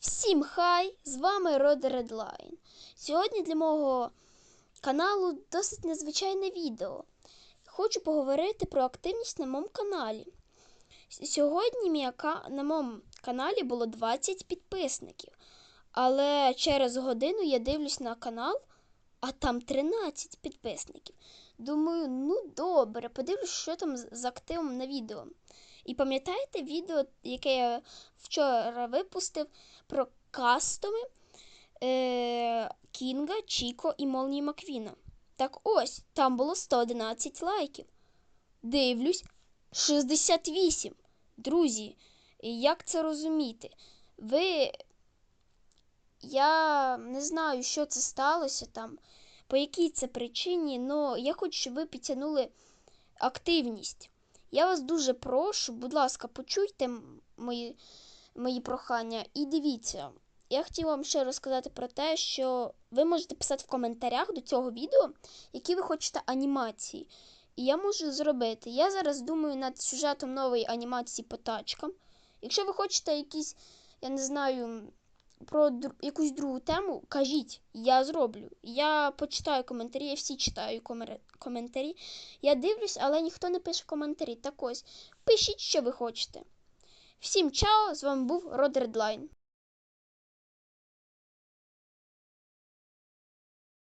Всім хай! З вами Род Redline. Сьогодні для мого каналу досить незвичайне відео. Хочу поговорити про активність на моєму каналі. Сьогодні на моєму каналі було 20 підписників, але через годину я дивлюсь на канал, а там 13 підписників. Думаю, ну добре, подивлюсь, що там з активом на відео. І пам'ятаєте відео, яке я вчора випустив про кастоми е- Кінга, Чіко і Молнії Маквіна? Так ось, там було 111 лайків. Дивлюсь, 68. Друзі, як це розуміти? Ви. Я не знаю, що це сталося там, по якій це причині, але я хочу, щоб ви підтягнули активність. Я вас дуже прошу, будь ласка, почуйте мої, мої прохання і дивіться. Я хотів вам ще розказати про те, що ви можете писати в коментарях до цього відео, які ви хочете анімації. І я можу зробити. Я зараз думаю над сюжетом нової анімації по тачкам. Якщо ви хочете якісь, я не знаю, про дру- якусь другу тему, кажіть, я зроблю. Я почитаю коментарі, я всі читаю комер- коментарі. Я дивлюсь, але ніхто не пише коментарі. Так ось, пишіть, що ви хочете. Всім чао! З вами був Род Редлайн.